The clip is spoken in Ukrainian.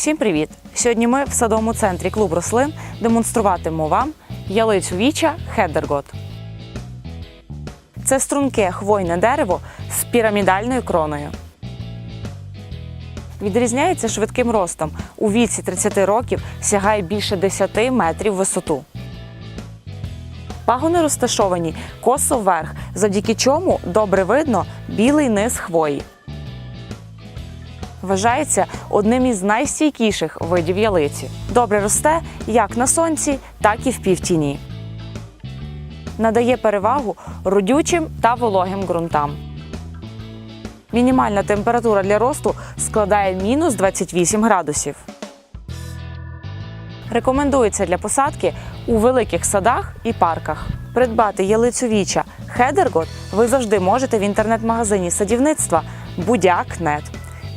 Всім привіт! Сьогодні ми в садовому центрі клуб рослин демонструватимемо вам ялицю віча Хеддергот. Це струнке хвойне дерево з пірамідальною кроною. Відрізняється швидким ростом. У віці 30 років сягає більше 10 метрів висоту. Пагони розташовані косо вверх, завдяки чому добре видно білий низ хвої. Вважається одним із найстійкіших видів ялиці. Добре росте як на сонці, так і в півтіні. Надає перевагу родючим та вологим ґрунтам. Мінімальна температура для росту складає мінус 28 градусів. Рекомендується для посадки у великих садах і парках. Придбати ялицю віча Хедергот ви завжди можете в інтернет-магазині садівництва Будяк.нет.